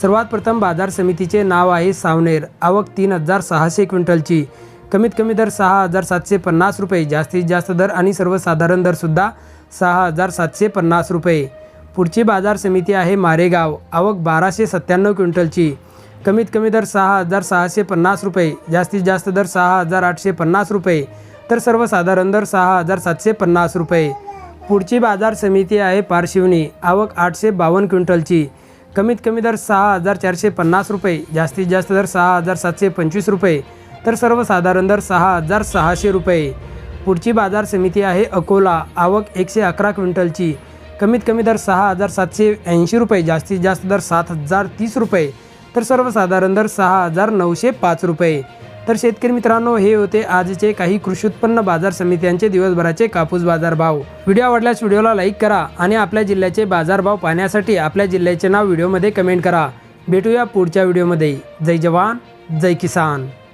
सर्वात प्रथम बाजार समितीचे नाव आहे सावनेर. आवक तीन हजार सहाशे क्विंटलची. कमीत कमी दर सहा हजार सातशे पन्नास रुपये जास्तीत जास्त दर आणि सर्वसाधारण दरसुद्धा सहा हजार सातशे पन्नास रुपये. पुढची बाजार समिती आहे मारेगाव. आवक बाराशे सत्त्याण्णव क्विंटलची. कमीत कमी दर सहा हजार सहाशे पन्नास रुपये जास्तीत जास्त दर सहा हजार आठशे पन्नास रुपये तर सर्वसाधारण दर सहा हजार सातशे पन्नास रुपये. पुढची बाजार समिती आहे पारशिवनी. आवक आठशे बावन्न क्विंटलची. कमीत कमी दर सहा हजार चारशे पन्नास रुपये जास्तीत जास्त दर सहा हजार सातशे पंचवीस रुपये तर सर्वसाधारण दर सहा हजार सहाशे रुपये. पुढची बाजार समिती आहे अकोला आवक एकशे अकरा क्विंटलची. कमीत कमी दर सहा हजार सातशे ऐंशी रुपये जास्तीत जास्त दर सात हजार तीस रुपये तर सर्वसाधारण दर सहा हजार नऊशे पाच रुपये. तर शेतकरी मित्रांनो हे होते आजचे काही कृषी उत्पन्न बाजार समित्यांचे दिवसभराचे कापूस बाजार भाव व्हिडिओ आवडल्यास व्हिडिओला लाईक करा आणि आपल्या जिल्ह्याचे बाजारभाव पाहण्यासाठी आपल्या जिल्ह्याचे नाव व्हिडिओमध्ये कमेंट करा. भेटूया पुढच्या व्हिडिओमध्ये. जय जवान जय किसान.